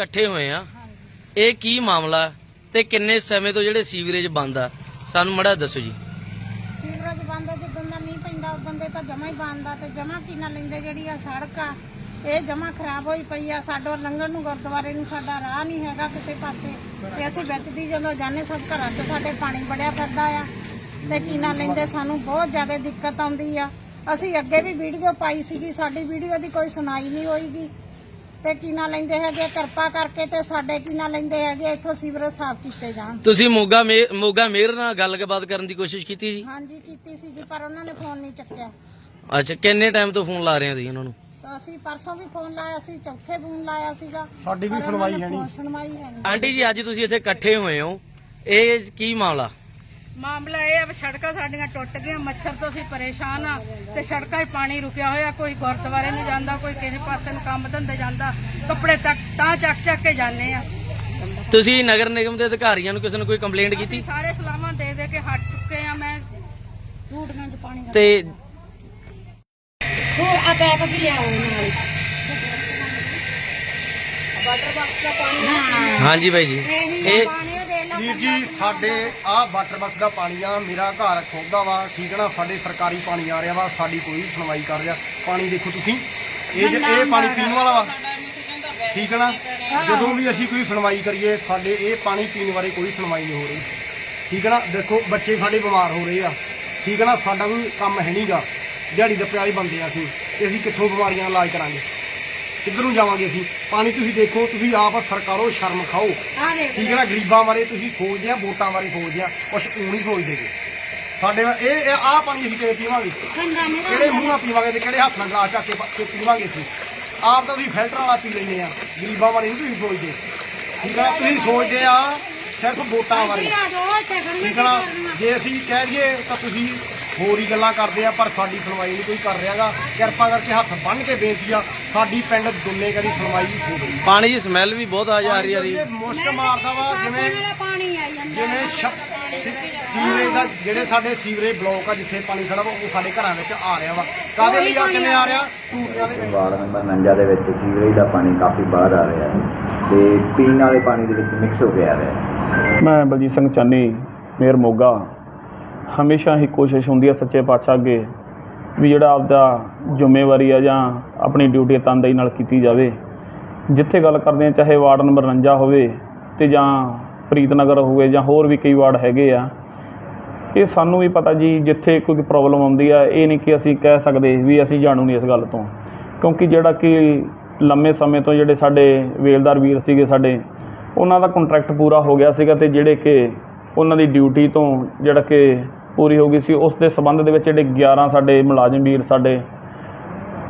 ਇਕੱਠੇ ਹੋਏ ਆ। ਇਹ ਕੀ ਮਾਮਲਾ ਤੇ ਕਿੰਨੇ ਸਮੇਂ ਤੋਂ ਜਿਹੜੇ ਸੀਵਰੇਜ ਬੰਦ ਆ? ਸਾਨੂੰ ਮੜਾ ਦੱਸੋ ਜੀ। ਸੀਵਰੇਜ ਬੰਦ ਆ, ਜਿੱਦਣ ਦਾ ਮੀਂਹ ਪੈਂਦਾ ਉਦੋਂ ਦੇ ਤਾਂ ਜਮਾ ਹੀ ਬੰਦ ਆ ਤੇ ਜਮਾ ਕੀ ਨਾ ਲੈਂਦੇ ਜਿਹੜੀ ਆ ਸੜਕ ਆ ਇਹ ਜਮਾ ਖਰਾਬ ਹੋਈ ਪਈ ਆ। ਸਾਡੋ ਲੰਘਣ ਨੂੰ ਗੁਰਦੁਆਰੇ ਨੂੰ ਸਾਡਾ ਰਾਹ ਨਹੀਂ ਹੈਗਾ ਕਿਸੇ ਪਾਸੇ। ਤੇ ਅਸੀਂ ਵਿੱਚ ਦੀ ਜਦੋਂ ਜਾਂਦੇ ਸਭ ਘਰਾਂ 'ਚ ਸਾਡੇ ਪਾਣੀ ਬੜਿਆ ਫਿਰਦਾ ਆ। ਤੇ ਕੀ ਨਾ ਲੈਂਦੇ ਸਾਨੂੰ ਬਹੁਤ ਜ਼ਿਆਦਾ ਦਿੱਕਤ ਆਉਂਦੀ ਆ। ਅਸੀਂ ਅੱਗੇ ਵੀ ਵੀਡੀਓ ਪਾਈ ਸੀਗੀ ਸਾਡੀ ਵੀਡੀਓ ਦੀ ਕੋਈ ਸੁਣਾਈ ਨਹੀਂ ਹੋਈਗੀ। ਤੇ ਕੀ ਨਾ ਲੈਂਦੇ ਹੈਗੇ ਕਿਰਪਾ ਕਰਕੇ ਤੇ ਸਾਡੇ ਕੀ ਨਾ ਲੈਂਦੇ ਹੈਗੇ ਇੱਥੋਂ ਸੀਵਰੇਜ ਸਾਫ਼ ਕੀਤੇ ਜਾਣ। ਤੁਸੀਂ ਮੋਗਾ ਮੇ ਮੋਗਾ ਮੇਅਰ ਨਾਲ ਗੱਲਬਾਤ ਕਰਨ ਦੀ ਕੋਸ਼ਿਸ਼ ਕੀਤੀ ਜੀ? ਹਾਂਜੀ ਕੀਤੀ ਸੀਗੀ ਪਰ ਉਹਨਾਂ ਨੇ ਫੋਨ ਨਹੀਂ ਚੱਕਿਆ। ਅੱਛਾ ਕਿੰਨੇ ਟਾਈਮ ਤੋਂ ਫੋਨ ਲਾ ਰਹੇ ਹੋ ਤੁਸੀਂ ਉਹਨਾਂ ਨੂੰ? ਤਾਂ ਅਸੀਂ ਪਰਸੋਂ ਵੀ ਫੋਨ ਲਾਇਆ ਸੀ ਚੌਥੇ ਫੋਨ ਲਾਇਆ ਸੀਗਾ ਸਾਡੀ ਵੀ ਸੁਣਵਾਈ ਹੈ ਨਹੀਂ ਸੁਣਵਾਈ ਹੈ ਨਹੀਂ ਆਂਟੀ ਜੀ ਅੱਜ ਤੁਸੀਂ ਇੱਥੇ ਇਕੱਠੇ ਹੋਏ ਹੋ। ਇਹ ਕੀ ਮਾਮਲਾ? ਮਾਮਲਾ ਇਹ ਹੈ ਵੀ ਸੜਕਾਂ ਸਾਡੀਆਂ ਟੁੱਟ ਗਈਆਂ ਮੱਛਰ ਤੋਂ ਅਸੀਂ ਪਰੇਸ਼ਾਨ ਆ ਤੇ ਸੜਕਾਂ 'ਚ ਪਾਣੀ ਰੁਕਿਆ ਹੋਇਆ ਕੋਈ ਗੁਰਦੁਆਰੇ ਨੂੰ ਜਾਂਦਾ ਕੋਈ ਕਿਸੇ ਪਾਸੇ ਨੂੰ ਕੰਮ ਧੰਦੇ ਜਾਂਦਾ ਕੱਪੜੇ ਤੱਕ ਤਾਂ ਚੱਕ ਚੱਕ ਕੇ ਜਾਂਦੇ ਆ ਤੁਸੀਂ ਨਗਰ ਨਿਗਮ ਦੇ ਅਧਿਕਾਰੀਆਂ ਨੂੰ ਕਿਸੇ ਨੂੰ ਕੋਈ ਕੰਪਲੇਂਟ ਕੀਤੀ? ਅਸੀਂ ਸਾਰੇ ਸਲਾਮਾਂ ਦੇ ਦੇ ਕੇ ਹਟ ਚੁੱਕੇ ਆ ਮੈਂ ਰੂਟੀਆਂ 'ਚ ਪਾਣੀ ਦਾ ਤੇ ਹੋਰ ਆ ਬੈਗ ਵੀ ਲਿਆਓ ਨਾਲ। ਹਾਂਜੀ ਭਾਈ ਜੀ। ਇਹ ਵੀਰ ਜੀ ਸਾਡੇ ਆਹ ਵਾਟਰ ਬਾਕਸ ਦਾ ਪਾਣੀ ਆ ਮੇਰਾ ਘਰ ਖੋਦਾ ਵਾ ਠੀਕ ਨਾ? ਸਾਡੇ ਸਰਕਾਰੀ ਪਾਣੀ ਆ ਰਿਹਾ ਵਾ ਸਾਡੀ ਕੋਈ ਸੁਣਵਾਈ ਕਰ ਰਿਹਾ। ਪਾਣੀ ਦੇਖੋ ਤੁਸੀਂ ਇਹ ਜ- ਇਹ ਪਾਣੀ ਪੀਣ ਵਾਲਾ ਵਾ। ਠੀਕ ਨਾ? ਜਦੋਂ ਵੀ ਅਸੀਂ ਕੋਈ ਸੁਣਵਾਈ ਕਰੀਏ ਸਾਡੇ ਇਹ ਪਾਣੀ ਪੀਣ ਬਾਰੇ ਕੋਈ ਸੁਣਵਾਈ ਨਹੀਂ ਹੋ ਰਹੀ। ਠੀਕ ਨਾ? ਦੇਖੋ ਬੱਚੇ ਸਾਡੇ ਬਿਮਾਰ ਹੋ ਰਹੇ ਆ। ਠੀਕ ਨਾ? ਸਾਡਾ ਕੋਈ ਕੰਮ ਹੈ ਨਹੀਂਗਾ ਦਿਹਾੜੀ ਦੇ ਪਿਆਲੇ ਬੰਦੇ ਆ ਅਸੀਂ ਤੇ ਅਸੀਂ ਕਿੱਥੋਂ ਬਿਮਾਰੀਆਂ ਦਾ ਇਲਾਜ ਕਰਾਂਗੇ? ਕਿੱਧਰ ਨੂੰ ਜਾਵਾਂਗੇ ਅਸੀਂ? ਪਾਣੀ ਤੁਸੀਂ ਦੇਖੋ ਤੁਸੀਂ ਆਪ ਸਰਕਾਰੋ ਸ਼ਰਮ ਖਾਓ। ਠੀਕ ਹੈ ਨਾ? ਗਰੀਬਾਂ ਬਾਰੇ ਤੁਸੀਂ ਸੋਚਦੇ ਆ ਵੋਟਾਂ ਬਾਰੇ ਸੋਚਦੇ ਆ ਕੁਛ ਉਹ ਨਹੀਂ ਸੋਚਦੇ ਗੇ। ਸਾਡੇ ਇਹ ਇਹ ਆਹ ਪਾਣੀ ਅਸੀਂ ਕਿਵੇਂ ਪੀਵਾਂਗੇ? ਕਿਹੜੇ ਮੂੰਹ ਨਾਲ ਪੀਵਾਂਗੇ ਤੇ ਕਿਹੜੇ ਹੱਥ ਨਾਲ ਗਲਾਸ ਚੱਕ ਕੇ ਪ- ਕੇ ਪੀਵਾਂਗੇ ਅਸੀਂ? ਆਪ ਤਾਂ ਤੁਸੀਂ ਫਿਲਟਰ ਵਾਲਾ ਪੀ ਲੈਂਦੇ ਆ। ਗਰੀਬਾਂ ਬਾਰੇ ਨਹੀਂ ਤੁਸੀਂ ਸੋਚਦੇ। ਠੀਕ ਹੈ ਨਾ? ਤੁਸੀਂ ਸੋਚਦੇ ਆ ਸਿਰਫ ਵੋਟਾਂ ਬਾਰੇ। ਠੀਕ ਹੈ ਨਾ? ਜੇ ਅਸੀਂ ਕਹਿ ਦਈਏ ਤਾਂ ਤੁਸੀਂ ਹੋਰ ਹੀ ਗੱਲਾਂ ਕਰਦੇ ਆ ਪਰ ਸਾਡੀ ਸੁਣਵਾਈ ਨਹੀਂ ਕੋਈ ਕਰ ਰਿਹਾਗਾ। ਕਿਰਪਾ ਕਰਕੇ ਹੱਥ ਬੰਨ੍ਹ ਕੇ ਬੇਨਤੀ ਆ ਸਾਡੀ ਪਿੰਡ ਦੁੰਨੇ ਕਰੀ ਸੁਣਵਾਈ ਹੋ ਗਈ ਪਾਣੀ ਦੀ ਸਮੈਲ ਵੀ ਬਹੁਤ ਆ ਜਾ ਰਹੀ ਆ ਰਹੀ ਮੁਸ਼ਕ ਮਾਰਦਾ ਵਾ ਜਿਵੇਂ ਪਾਣੀ ਆਈ ਜਾਂਦਾ। ਜਿਵੇਂ ਸੀਵਰੇਜ ਦਾ ਜਿਹੜੇ ਸਾਡੇ ਸੀਵਰੇਜ ਬਲੌਕ ਆ ਜਿੱਥੇ ਪਾਣੀ ਖੜਾ ਵਾ ਉਹ ਸਾਡੇ ਘਰਾਂ ਵਿੱਚ ਆ ਰਿਹਾ ਵਾ। ਕਾਹਦੇ ਲਈ ਆ ਕਿਵੇਂ ਆ ਰਿਹਾ? ਟੂਟੀਆਂ ਦੇ ਵਿੱਚ। ਵਾਰਡ ਨੰਬਰ 49 ਦੇ ਵਿੱਚ ਸੀਵਰੇਜ ਦਾ ਪਾਣੀ ਕਾਫੀ ਬਾਹਰ ਆ ਰਿਹਾ ਹੈ ਤੇ ਪੀਣ ਵਾਲੇ ਪਾਣੀ ਦੇ ਵਿੱਚ ਮਿਕਸ ਹੋ ਆ ਰਿਹਾ ਹੈ। ਮੈਂ ਬਲਜੀਤ ਸਿੰਘ ਚੰਨੀ ਮੇਅਰ ਮੋਗਾ। ਹਮੇਸ਼ਾ ਹੀ ਕੋਸ਼ਿਸ਼ ਹੁੰਦੀ ਹੈ ਸੱਚੇ ਪਾਤਸ਼ਾਹ ਅੱਗੇ ਵੀ ਜਿਹੜਾ ਆਪਦਾ ਜ਼ਿੰਮੇਵਾਰੀ ਆ ਜਾਂ ਆਪਣੀ ਡਿਊਟੀ ਤਨਦੇਹੀ ਨਾਲ ਕੀਤੀ ਜਾਵੇ। ਜਿੱਥੇ ਗੱਲ ਕਰਦੇ ਆ, ਚਾਹੇ ਵਾਰਡ ਨੰਬਰ 49 ਹੋਵੇ ਤੇ ਜਾਂ ਪ੍ਰੀਤਨਗਰ ਹੋਵੇ ਜਾਂ ਹੋਰ ਵੀ ਕਈ ਵਾਰਡ ਹੈਗੇ ਆ, ਇਹ ਸਾਨੂੰ ਵੀ ਪਤਾ ਜੀ ਜਿੱਥੇ ਕੋਈ ਪ੍ਰੋਬਲਮ ਆਉਂਦੀ ਆ, ਇਹ ਨਹੀਂ ਕਿ ਅਸੀਂ ਕਹਿ ਸਕਦੇ ਵੀ ਅਸੀਂ ਜਾਣੂ ਨਹੀਂ ਇਸ ਗੱਲ ਤੋਂ। ਕਿਉਂਕਿ ਜਿਹੜਾ ਕਿ ਲੰਮੇ ਸਮੇਂ ਤੋਂ ਜਿਹੜੇ ਸਾਡੇ ਵੇਲਦਾਰ ਵੀਰ ਸੀਗੇ ਸਾਡੇ, ਉਹਨਾਂ ਦਾ ਕੰਟਰੈਕਟ ਪੂਰਾ ਹੋ ਗਿਆ ਸੀਗਾ ਤੇ ਜਿਹੜੇ ਕਿ ਉਹਨਾਂ ਦੀ ਡਿਊਟੀ ਤੋਂ ਜਿਹੜਾ ਕਿ ਪੂਰੀ ਹੋ ਗਈ ਸੀ। ਉਸ ਦੇ ਸਬੰਧ ਦੇ ਵਿੱਚ ਜਿਹੜੇ 11 ਸਾਡੇ ਮੁਲਾਜ਼ਮ ਵੀਰ ਸਾਡੇ,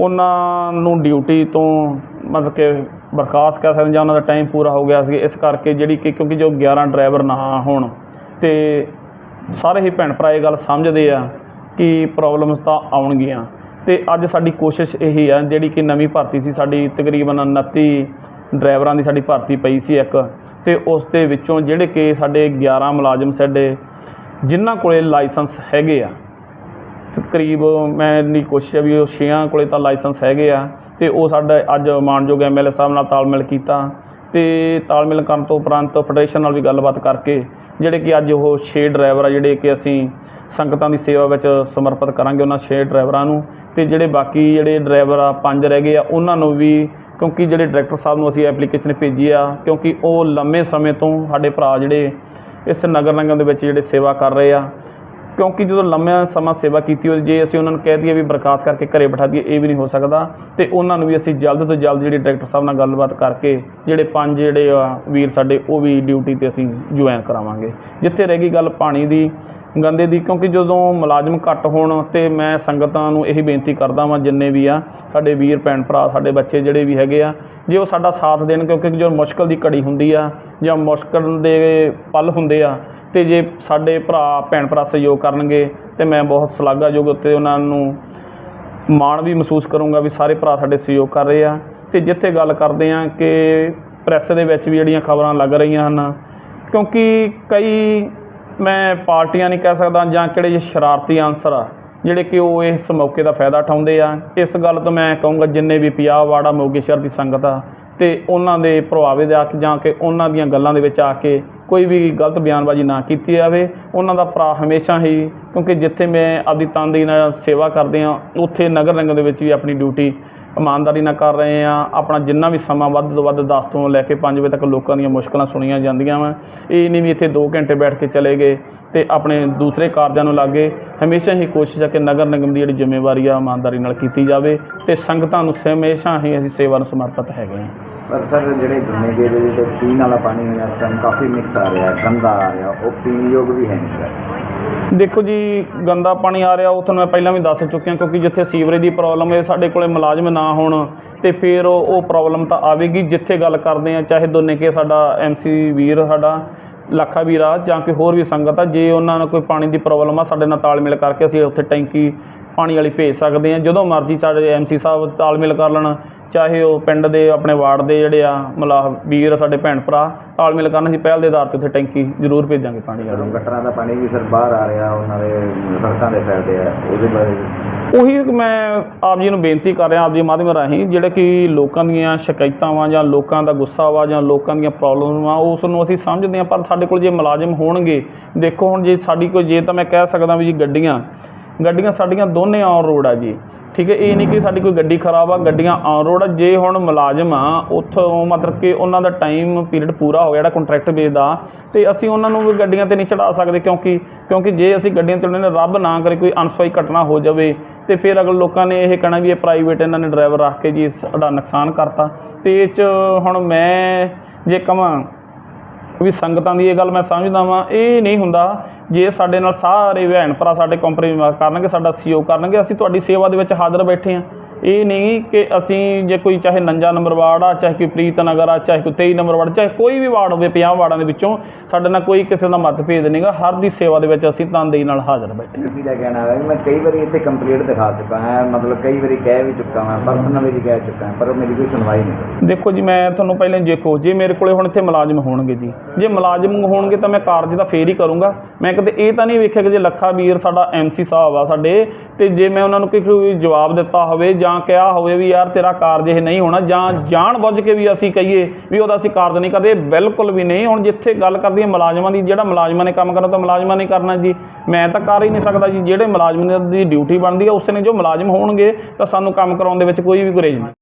ਉਹਨਾਂ ਨੂੰ ਡਿਊਟੀ ਤੋਂ ਮਤਲਬ ਕਿ ਬਰਖਾਸਤ ਕਰ ਸਕਦੇ ਜਾਂ ਉਹਨਾਂ ਦਾ ਟਾਈਮ ਪੂਰਾ ਹੋ ਗਿਆ ਸੀ। ਇਸ ਕਰਕੇ ਜਿਹੜੀ ਕਿ ਕਿਉਂਕਿ ਜੋ 11 ਡਰਾਈਵਰ ਨਾ ਹੋਣ, ਤੇ ਸਾਰੇ ਹੀ ਭੈਣ ਭਰਾ ਇਹ ਗੱਲ ਸਮਝਦੇ ਆ ਕਿ ਪ੍ਰੋਬਲਮਸ ਤਾਂ ਆਉਣਗੀਆਂ। ਤੇ ਅੱਜ ਸਾਡੀ ਕੋਸ਼ਿਸ਼ ਇਹੀ ਆ, ਜਿਹੜੀ ਕਿ ਨਵੀਂ ਭਰਤੀ ਸੀ ਸਾਡੀ, ਤਕਰੀਬਨ 29 ਡਰਾਈਵਰਾਂ ਦੀ ਸਾਡੀ ਭਰਤੀ ਪਈ ਸੀ ਇੱਕ। ਤੇ ਉਸ ਦੇ ਵਿੱਚੋਂ ਜਿਹੜੇ ਕਿ ਸਾਡੇ 11 ਮੁਲਾਜ਼ਮ ਸਾਡੇ ਜਿਨ੍ਹਾਂ ਕੋਲੇ ਲਾਇਸੈਂਸ ਹੈਗੇ ਆ ਕਰੀਬ ਮੈਂ ਦੀ ਕੋਸ਼ਿਸ਼ ਆ ਵੀ ਉਹ ਛੇਆਂ ਕੋਲੇ ਤਾਂ ਲਾਇਸੈਂਸ ਹੈਗੇ ਆ, ਤੇ ਉਹ ਸਾਡਾ ਅੱਜ ਮਾਨਯੋਗ ਐਮਐਲਏ ਸਾਹਿਬ ਨਾਲ ਤਾਲਮੇਲ ਕੀਤਾ, ਤੇ ਤਾਲਮੇਲ ਕਰਨ ਤੋਂ ਉਪਰੰਤ ਫੈਡਰੇਸ਼ਨ ਨਾਲ ਵੀ ਗੱਲਬਾਤ ਕਰਕੇ, ਜਿਹੜੇ ਕਿ ਅੱਜ ਉਹ 6 ਡਰਾਈਵਰ ਆ, ਜਿਹੜੇ ਕਿ ਅਸੀਂ ਸੰਗਤਾਂ ਦੀ ਸੇਵਾ ਵਿੱਚ ਸਮਰਪਿਤ ਕਰਾਂਗੇ ਉਹਨਾਂ 6 ਡਰਾਈਵਰਾਂ ਨੂੰ, ਤੇ ਜਿਹੜੇ ਬਾਕੀ ਜਿਹੜੇ ਡਰਾਈਵਰ ਆ, ਪੰਜ ਰਹਿ ਗਏ ਆ, ਉਹਨਾਂ ਨੂੰ ਵੀ ਕਿਉਂਕਿ ਜਿਹੜੇ ਡਾਇਰੈਕਟਰ ਸਾਹਿਬ ਨੂੰ ਅਸੀਂ ਐਪਲੀਕੇਸ਼ਨ ਭੇਜੀ ਆ, ਕਿਉਂਕਿ ਉਹ ਲੰਮੇ ਸਮੇਂ ਤੋਂ ਸਾਡੇ ਭਰਾ ਜਿਹੜੇ ਇਸ ਨਗਰ ਨਿਗਮ ਦੇ ਵਿੱਚ ਜਿਹੜੇ ਸੇਵਾ ਕਰ ਰਹੇ ਆ। ਕਿਉਂਕਿ ਜਦੋਂ ਲੰਮਾ ਸਮਾਂ ਸੇਵਾ ਕੀਤੀ ਹੋਈ, ਜੇ ਅਸੀਂ ਉਹਨਾਂ ਨੂੰ ਕਹਿ ਦਈਏ ਵੀ ਬਰਖਾਸਤ ਕਰਕੇ ਘਰੇ ਬਿਠਾ ਦਈਏ, ਇਹ ਵੀ ਨਹੀਂ ਹੋ ਸਕਦਾ। ਤੇ ਉਹਨਾਂ ਨੂੰ ਵੀ ਅਸੀਂ ਜਲਦ ਤੋਂ ਜਲਦ ਜਿਹੜੇ ਡਾਇਰੈਕਟਰ ਸਾਹਿਬ ਨਾਲ ਗੱਲਬਾਤ ਕਰਕੇ, ਜਿਹੜੇ ਪੰਜ ਜਿਹੜੇ ਆ ਵੀਰ ਸਾਡੇ, ਉਹ ਵੀ ਡਿਊਟੀ ਤੇ ਅਸੀਂ ਜੁਆਇਨ ਕਰਾਵਾਂਗੇ। ਜਿੱਥੇ ਰਹਿ ਗਈ ਗੱਲ ਪਾਣੀ ਦੀ ਗੰਦੇ ਦੀ, ਕਿਉਂਕਿ ਜਦੋਂ ਮੁਲਾਜ਼ਮ ਘੱਟ ਹੋਣ ਤੇ ਮੈਂ ਸੰਗਤਾਂ ਨੂੰ ਇਹੀ ਬੇਨਤੀ ਕਰਦਾ ਵਾਂ, ਜਿੰਨੇ ਵੀ ਆ, ਸਾਡੇ ਵੀਰ, ਭੈਣ ਭਰਾ, ਸਾਡੇ ਬੱਚੇ ਜਿਹੜੇ ਵੀ ਹੈਗੇ ਆ, ਜੇ ਉਹ ਸਾਡਾ ਸਾਥ ਦੇਣ, ਕਿਉਂਕਿ ਜੋ ਮੁਸ਼ਕਲ ਦੀ ਘੜੀ ਹੁੰਦੀ ਆ, ਜਾਂ ਮੁਸ਼ਕਲ ਦੇ ਪਲ ਹੁੰਦੇ ਆ, ਤੇ ਜੇ ਸਾਡੇ ਭਰਾ, ਭੈਣ ਭਰਾ ਸਹਿਯੋਗ ਕਰਨਗੇ, ਤੇ ਮੈਂ ਬਹੁਤ ਸ਼ਲਾਘਾਯੋਗ ਉੱਤੇ ਉਹਨਾਂ ਨੂੰ ਮਾਣ ਵੀ ਮਹਿਸੂਸ ਕਰੂੰਗਾ ਵੀ ਸਾਰੇ ਭਰਾ ਸਾਡੇ ਸਹਿਯੋਗ ਕਰ ਰਹੇ ਆ। ਤੇ ਜਿੱਥੇ ਗੱਲ ਕਰਦੇ ਆ ਕਿ ਪ੍ਰੈਸ ਦੇ ਵਿੱਚ ਵੀ ਜਿਹੜੀਆਂ ਖਬਰਾਂ ਲੱਗ ਰਹੀਆਂ ਹਨ, ਕਿਉਂਕਿ ਕਈ ਮੈਂ ਪਾਰਟੀਆਂ ਨਹੀਂ ਕਹਿ ਸਕਦਾ ਜਾਂ ਕਿਹੜੇ ਜਿਹੇ ਸ਼ਰਾਰਤੀ ਆਨਸਰ ਆ, ਜਿਹੜੇ ਕਿ ਉਹ ਇਸ ਮੌਕੇ ਦਾ ਫਾਇਦਾ ਉਠਾਉਂਦੇ ਆ। ਇਸ ਗੱਲ ਤੋਂ ਮੈਂ ਕਹੂੰਗਾ ਜਿੰਨੇ ਵੀ ਪਿਆ ਵਾੜਾ ਮੋਗੇ ਸ਼ਹਿਰ ਦੀ ਸੰਗਤ ਆ ਤੇ ਉਹਨਾਂ ਦੇ ਪ੍ਰਭਾਵੇ ਦੇ ਆ ਕੇ ਜਾਂ ਕਿ ਉਹਨਾਂ ਦੀਆਂ ਗੱਲਾਂ ਦੇ ਵਿੱਚ ਆ ਕੇ ਕੋਈ ਵੀ ਗਲਤ ਬਿਆਨਬਾਜ਼ੀ ਨਾ ਕੀਤੀ ਜਾਵੇ। ਉਹਨਾਂ ਦਾ ਭਰਾ ਹਮੇਸ਼ਾ ਹੀ, ਕਿਉਂਕਿ ਜਿੱਥੇ ਮੈਂ ਆਪਦੀ ਤਨਦੇਹੀ ਨਾਲ ਸੇਵਾ ਕਰਦੇ ਆ ਉੱਥੇ ਨਗਰ ਨਿਗਮ ਦੇ ਵਿੱਚ ਵੀ ਆਪਣੀ ਡਿਊਟੀ ਇਮਾਨਦਾਰੀ ਨਾਲ ਕਰ ਰਹੇ ਆ ਆਪਣਾ ਜਿੰਨਾ ਵੀ ਸਮਾਂ ਵੱਧ ਤੋਂ ਵੱਧ 10 ਤੋਂ ਲੈ ਕੇ 5 ਵਜੇ ਤੱਕ ਲੋਕਾਂ ਦੀਆਂ ਮੁਸ਼ਕਲਾਂ ਸੁਣੀਆਂ ਜਾਂਦੀਆਂ ਵਾ। ਇਹ ਨਹੀਂ ਵੀ ਇੱਥੇ 2 ਘੰਟੇ ਬੈਠ ਕੇ ਚਲੇ ਗਏ ਤੇ ਆਪਣੇ ਦੂਸਰੇ ਕਾਰਜਾਂ ਨੂੰ ਲੱਗੇ। ਹਮੇਸ਼ਾ ਹੀ ਕੋਸ਼ਿਸ਼ ਹੈ ਕਿ ਨਗਰ ਨਿਗਮ ਦੀ ਜਿਹੜੀ ਜ਼ਿੰਮੇਵਾਰੀ ਆ, ਇਮਾਨਦਾਰੀ ਨਾਲ ਕੀਤੀ ਜਾਵੇ ਤੇ ਸੰਗਤਾਂ ਨੂੰ ਹਮੇਸ਼ਾ ਹੀ ਅਸੀਂ ਸੇਵਾ ਨੂੰ ਸਮਰਪਿਤ ਹੈਗੇ ਹਾਂ। ਪਰ ਸਰ, ਜਿਹੜੇ ਗੰਨੇ ਦੇ ਜਿਹੜੇ ਪੀਣ ਵਾਲਾ ਪਾਣੀ ਹੈ ਇਸ ਟਾਈਮ ਕਾਫੀ ਮਿਕਸ ਆ ਰਿਹਾ, ਗੰਦਾ ਆ ਰਿਹਾ, ਉਹ ਪੀਣ ਯੋਗ ਵੀ ਹੈ ਨਹੀਂ। ਸਰ ਦੇਖੋ ਜੀ, ਗੰਦਾ ਪਾਣੀ ਆ ਰਿਹਾ, ਉਹ ਤੁਹਾਨੂੰ ਮੈਂ ਪਹਿਲਾਂ ਵੀ ਦੱਸ ਚੁੱਕਿਆ, ਕਿਉਂਕਿ ਜਿੱਥੇ ਸੀਵਰੇਜ ਦੀ ਪ੍ਰੋਬਲਮ ਹੈ ਸਾਡੇ ਕੋਲੇ ਮੁਲਾਜ਼ਮ ਨਾ ਹੋਣ, ਤੇ ਫਿਰ ਉਹ ਪ੍ਰੋਬਲਮ ਤਾਂ ਆਵੇਗੀ, ਜਿੱਥੇ ਗੱਲ ਕਰਦੇ ਆ ਚਾਹੇ ਦੋਨੇ ਕੇ ਸਾਡਾ ਐਮਸੀ ਵੀਰ, ਸਾਡਾ ਲੱਖਾ ਵੀਰ ਆ, ਜਾਂ ਕਿ ਹੋਰ ਵੀ ਸੰਗਤ ਆ, ਜੇ ਉਹਨਾਂ ਨੂੰ ਕੋਈ ਪਾਣੀ ਦੀ ਪ੍ਰੋਬਲਮ ਆ, ਸਾਡੇ ਨਾਲ ਤਾਲਮੇਲ ਕਰਕੇ ਅਸੀਂ ਉੱਥੇ ਟੈਂਕੀ ਪਾਣੀ ਵਾਲੀ ਭੇਜ ਸਕਦੇ ਆ ਜਦੋਂ ਮਰਜ਼ੀ ਸਾਡੇ ਐਮਸੀ ਸਾਹਿਬ ਤਾਲਮੇਲ ਕਰ ਲੈਣ ਚਾਹੇ ਉਹ ਪਿੰਡ ਦੇ ਆਪਣੇ ਵਾਰਡ ਦੇ ਜਿਹੜੇ ਆ ਮਲਾਹ ਵੀਰ ਸਾਡੇ ਭੈਣ ਭਰਾ ਤਾਲਮੇਲ ਕਰਨ ਅਸੀਂ ਪਹਿਲ ਦੇ ਆਧਾਰ ਤੇ ਉੱਥੇ ਟੈਂਕੀ ਜ਼ਰੂਰ ਭੇਜਾਂਗੇ ਪਾਣੀ ਵਾਲੀ। ਗਟਰਾਂ ਦਾ ਪਾਣੀ ਵੀ ਸਰ ਬਾਹਰ ਆ ਰਿਹਾ ਉਹਨਾਂ ਦੇ ਸੜਕਾਂ ਦੇ ਸਾਈਡ ਤੇ ਹੈ ਉਹਦੇ ਬਾਰੇ ਉਹੀ ਮੈਂ ਆਪ ਜੀ ਨੂੰ ਬੇਨਤੀ ਕਰ ਰਿਹਾ ਆਪ ਜੀ ਮਾਧਿਅਮ ਰਾਹੀਂ ਜਿਹੜੇ ਕਿ ਲੋਕਾਂ ਦੀਆਂ ਸ਼ਿਕਾਇਤਾਂ ਵਾਂ ਜਾਂ ਲੋਕਾਂ ਦਾ ਗੁੱਸਾ ਵਾ ਜਾਂ ਲੋਕਾਂ ਦੀਆਂ ਪ੍ਰੋਬਲਮ ਆ ਉਸ ਨੂੰ ਅਸੀਂ ਸਮਝਦੇ ਹਾਂ ਪਰ ਸਾਡੇ ਕੋਲ ਜੇ ਮੁਲਾਜ਼ਮ ਹੋਣਗੇ ਦੇਖੋ ਹੁਣ ਜੇ ਸਾਡੀ ਕੋਈ ਜੇ ਤਾਂ ਮੈਂ ਕਹਿ ਸਕਦਾ ਵੀ ਜੀ ਗੱਡੀਆਂ ਗੱਡੀਆਂ ਸਾਡੀਆਂ ਦੋਨੇ ਔਨ ਰੋਡ ਆ ਜੀ। ਠੀਕ ਹੈ, ਇਹ ਨਹੀਂ ਕਿ ਸਾਡੀ ਕੋਈ ਗੱਡੀ ਖਰਾਬ ਆ, ਗੱਡੀਆਂ ਔਨ ਰੋਡ ਆ। ਜੇ ਹੁਣ ਮੁਲਾਜ਼ਮ ਆ, ਉੱਥੋਂ ਮਤਲਬ ਕਿ ਉਹਨਾਂ ਦਾ ਟਾਈਮ ਪੀਰੀਅਡ ਪੂਰਾ ਹੋ ਗਿਆ, ਜਿਹੜਾ ਕੰਟਰੈਕਟ ਬੇਸ ਦਾ, ਤੇ ਅਸੀਂ ਉਹਨਾਂ ਨੂੰ ਵੀ ਗੱਡੀਆਂ ਤੇ ਨਹੀਂ ਚੜਾ ਸਕਦੇ ਕਿਉਂਕਿ ਕਿਉਂਕਿ ਜੇ ਅਸੀਂ ਗੱਡੀਆਂ ਚੜਾਉਂਦੇ ਨੇ ਰੱਬ ਨਾ ਕਰੇ ਕੋਈ ਅਨਸੋਈ ਘਟਨਾ ਹੋ ਜਾਵੇ, ਤੇ ਫਿਰ ਅਗਲ ਲੋਕਾਂ ਨੇ ਇਹ ਕਹਿਣਾ ਵੀ ਇਹ ਪ੍ਰਾਈਵੇਟ ਇਹਨਾਂ ਨੇ ਡਰਾਈਵਰ ਰੱਖ ਕੇ ਜੀ ਸਾਡਾ ਨੁਕਸਾਨ ਕਰਤਾ। ਤੇ ਇਹ 'ਚ ਹੁਣ ਮੈਂ ਜੇ ਕਹਾਂ ਵੀ ਸੰਗਤਾਂ ਦੀ ਇਹ ਗੱਲ ਮੈਂ ਸਮਝਦਾ ਵਾਂ, ਇਹ ਨਹੀਂ ਹੁੰਦਾ ਜੇ ਸਾਡੇ ਨਾਲ ਸਾਰੇ ਭੈਣ ਭਰਾ ਸਾਡੇ ਕੰਪਰੋਮਾਈਜ਼ ਕਰਨਗੇ, ਸਾਡਾ ਸਹਿਯੋਗ ਕਰਨਗੇ, ਅਸੀਂ ਤੁਹਾਡੀ ਸੇਵਾ ਦੇ ਵਿੱਚ ਹਾਜ਼ਰ ਬੈਠੇ ਹਾਂ ਇਹ ਨਹੀਂ ਕਿ ਅਸੀਂ ਜੇ ਕੋਈ ਚਾਹੇ ਨੰਜਾ ਨੰਬਰ ਵਾਰਡ ਆ ਚਾਹੇ ਕੋਈ ਪ੍ਰੀਤ ਨਗਰ ਆ ਚਾਹੇ ਕੋਈ 23 ਨੰਬਰ ਵਾਰਡ ਚਾਹੇ ਕੋਈ ਵੀ ਵਾਰਡ ਹੋਵੇ 50 ਵਾਰਡਾਂ ਦੇ ਵਿੱਚੋਂ ਸਾਡੇ ਨਾਲ ਕੋਈ ਕਿਸੇ ਦਾ ਮਤਭੇਦ ਨਹੀਂਗਾ ਹਰ ਦੀ ਸੇਵਾ ਦੇ ਵਿੱਚ ਅਸੀਂ ਤਨਦੇਹੀ ਨਾਲ ਹਾਜ਼ਰ ਬੈਠੇ ਕਿਸੇ ਦਾ ਕਹਿਣਾ ਹੈ ਮੈਂ ਕਈ ਵਾਰੀ ਇੱਥੇ ਕੰਪਲੀਟ ਦਿਖਾ ਚੁੱਕਾ ਹਾਂ ਮਤਲਬ ਕਈ ਵਾਰੀ ਕਹਿ ਵੀ ਚੁੱਕਾ ਹਾਂ ਪਰਸਨਲੀ ਵੀ ਕਹਿ ਚੁੱਕਾ ਹਾਂ ਪਰ ਮੇਰੀ ਕੋਈ ਸੁਣਵਾਈ ਨਹੀਂ ਦੇਖੋ ਜੀ ਮੈਂ ਤੁਹਾਨੂੰ ਪਹਿਲਾਂ ਦੇਖੋ ਜੇ ਮੇਰੇ ਕੋਲੇ ਹੁਣ ਇੱਥੇ ਮੁਲਾਜ਼ਮ ਹੋਣਗੇ ਜੀ ਜੇ ਮੁਲਾਜ਼ਮ ਹੋਣਗੇ ਤਾਂ ਮੈਂ ਕਾਰਜ ਤਾਂ ਫੇਰ ਹੀ ਕਰੂੰਗਾ। ਮੈਂ ਕਦੇ ਇਹ ਤਾਂ ਨਹੀਂ ਵੇਖਿਆ ਕਿ ਜੇ ਲੱਖਾ ਵੀਰ ਸਾਡਾ ਐਮਸੀ ਸਾਹਿਬ ਆ ਸਾਡੇ ਤੇ ਜੇ ਮੈਂ ਉਹਨਾਂ ਨੂੰ ਕੋਈ- ਜਵਾਬ ਦਿੱਤਾ ਹੋਵੇ ਜਾਂ ਕਿਹਾ ਹੋਵੇ ਵੀ ਯਾਰ ਤੇਰਾ ਕਾਰਜ ਇਹ ਨਹੀਂ ਹੋਣਾ ਜਾਂ ਜਾਣ ਬੁੱਝ ਕੇ ਵੀ ਅਸੀਂ ਕਹੀਏ ਵੀ ਉਹਦਾ ਅਸੀਂ ਕਾਰਜ ਨਹੀਂ ਕਰਦੇ ਬਿਲਕੁਲ ਵੀ ਨਹੀਂ। ਹੁਣ ਜਿੱਥੇ ਗੱਲ ਕਰਦੀ ਹੈ ਮੁਲਾਜ਼ਮਾਂ ਦੀ, ਜਿਹੜਾ ਮੁਲਾਜ਼ਮਾਂ ਨੇ ਕੰਮ ਕਰਨਾ ਤਾਂ ਮੁਲਾਜ਼ਮਾਂ ਨੇ ਕਰਨਾ ਜੀ। ਮੈਂ ਤਾਂ ਕਰ ਹੀ ਨਹੀਂ ਸਕਦਾ ਜੀ। ਜਿਹੜੇ ਮੁਲਾਜ਼ਮ ਦੀ ਡਿਊਟੀ ਬਣਦੀ ਹੈ, ਉਸੇ ਨੇ ਜੋ ਮੁਲਾਜ਼ਮ ਹੋਣਗੇ ਤਾਂ ਸਾਨੂੰ ਕੰਮ ਕਰਾਉਣ ਦੇ ਵਿੱਚ ਕੋਈ ਵੀ ਗੁਰੇਜ਼ ਨਹੀਂ।